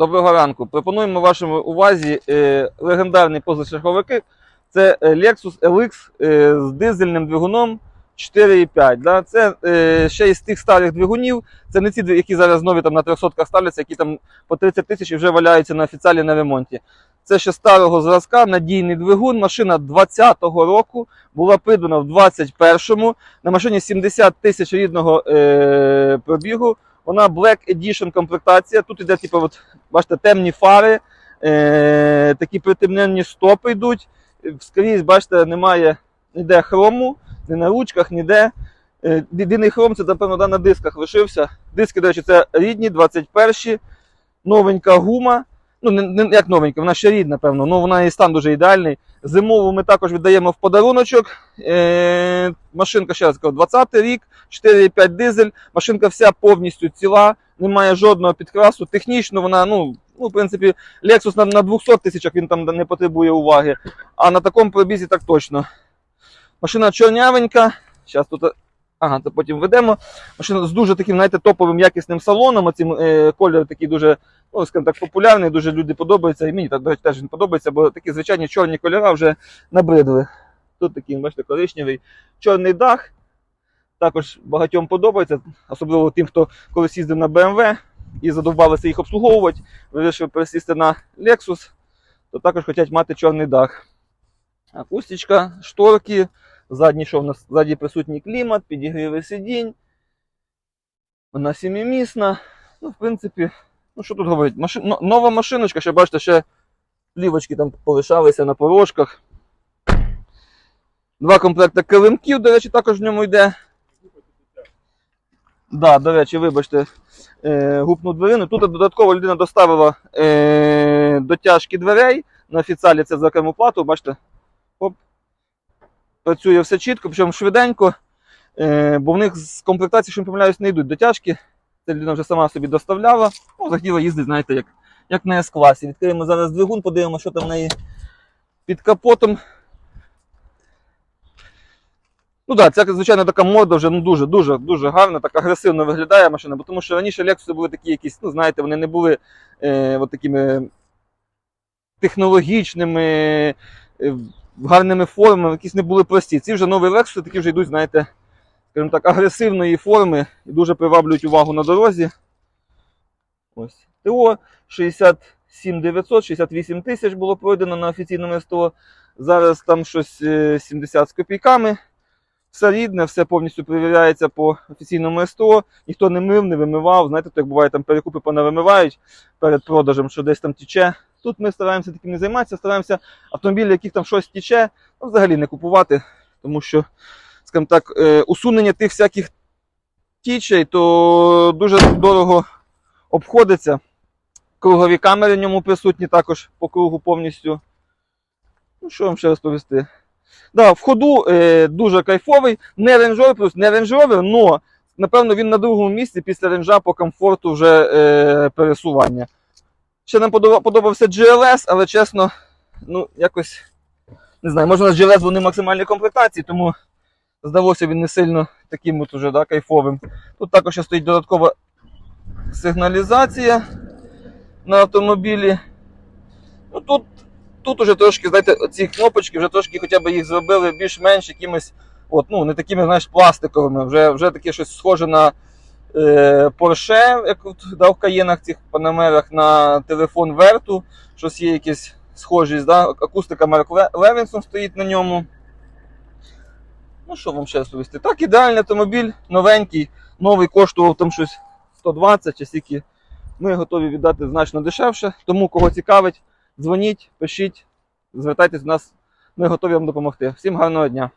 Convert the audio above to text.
Доброго ранку. Пропонуємо вашому увазі е, легендарний позашляховики. Це е, Lexus LX е, з дизельним двигуном 4,5. Да? Це ще із тих старих двигунів. Це не ці, які зараз нові там на 300 ставляться, які там по 30 тисяч і вже валяються на офіціалі на ремонті. Це ще старого зразка, надійний двигун. Машина 20-го року була придбана в 21-му. На машині 70 тисяч рідного е, пробігу. Вона Black Edition комплектація. Тут іде, типу, от, бачите, темні фари, е, такі притемнені стопи йдуть. Скрізь, бачите, немає ніде хрому, ні на ручках, ніде. Е, Єдиний хром це, напевно, на дисках лишився. Диски, до речі, це рідні, 21-ші. Новенька гума. Ну, не, не як новенька, вона ще рідна, напевно, ну вона і стан дуже ідеальний. Зимову ми також віддаємо в подаруночок. Е, машинка, ще раз кажу, 20 рік, 4,5 дизель. Машинка вся повністю ціла, немає жодного підкрасу. Технічно вона, ну, ну в принципі, Lexus на, на 200 тисячах він там не потребує уваги. А на такому пробізі так точно. Машина чорнявенька. Зараз тут. Ага, то потім ведемо. Машина з дуже таким, знаєте, топовим якісним салоном. Оцім е, колір такий дуже, ну, скажімо так, популярний, дуже люди подобаються. І мені теж він подобається, бо такі звичайні чорні кольори вже набридли. Тут такий, бачите, коричневий чорний дах. Також багатьом подобається, особливо тим, хто колись їздив на BMW і задовбалися їх обслуговувати, вирішив пересісти на Lexus, то також хочуть мати чорний дах. Акустичка, шторки, задній, що в нас ззаді присутній клімат, підігріви сидінь. Вона сімимісна. Ну, в принципі, ну що тут говорити? Маши... Нова машиночка, ще бачите, ще плівочки там полишалися на порожках. Два комплекти килимків, до речі, також в ньому йде. Да, до речі, вибачте, е, гупну дверину. Тут додатково людина доставила е, дотяжки дверей. На офіціалі це за окрему плату, бачите. Оп. Працює все чітко, причому швиденько. Е, бо в них з комплектації, що не помиляюсь, не йдуть дотяжки. Це людина вже сама собі доставляла. Ну, захотіла їздити, знаєте, як, як на С-класі. Відкриємо зараз двигун, подивимося, що там в неї під капотом. Ну так, да, це, звичайно, така морда вже ну, дуже, дуже, дуже гарна, так агресивно виглядає машина, бо тому що раніше Lexus були такі якісь, ну, знаєте, вони не були е, от такими технологічними, е, гарними формами, якісь не були прості. Ці вже нові Lexus такі вже йдуть, знаєте, скажімо так, агресивної форми і дуже приваблюють увагу на дорозі. Ось. ТО 67 900, 68 тисяч було пройдено на офіційному СТО. Зараз там щось е, 70 з копійками. Все рідне, все повністю перевіряється по офіційному СТО. Ніхто не мив, не вимивав. Знаєте, так буває, там перекупи понавимивають перед продажем, що десь там тіче. Тут ми стараємося таким не займатися, стараємося автомобілі, яких там щось тіче, ну, взагалі не купувати, тому що, скажімо так, е, усунення тих всяких тічей, то дуже дорого обходиться. Кругові камери в ньому присутні також по кругу повністю. Ну, що вам ще розповісти? Да, в ходу е, дуже кайфовий, не Rover, плюс не Rover, но напевно він на другому місці після ренжа по комфорту вже е, пересування. Ще нам подобався GLS, але чесно, ну якось не знаю, може на GLS вони максимальні комплектації, тому здалося він не сильно таким от уже да, кайфовим. Тут також ще стоїть додаткова сигналізація на автомобілі. Ну, тут, тут уже трошки, знаєте, ці кнопочки вже трошки хоча б їх зробили більш-менш якимись, от, ну, не такими, знаєш, пластиковими, вже, вже таке щось схоже на е, Porsche, як от, да, в каєнах цих панамерах, на телефон Верту, щось є якісь схожість, да? акустика Марк Левінсон стоїть на ньому. Ну, що вам ще розповісти? Так, ідеальний автомобіль, новенький, новий коштував там щось 120 чи скільки. Ми готові віддати значно дешевше. Тому, кого цікавить, дзвоніть, пишіть, звертайтесь до нас, ми готові вам допомогти. Всім гарного дня!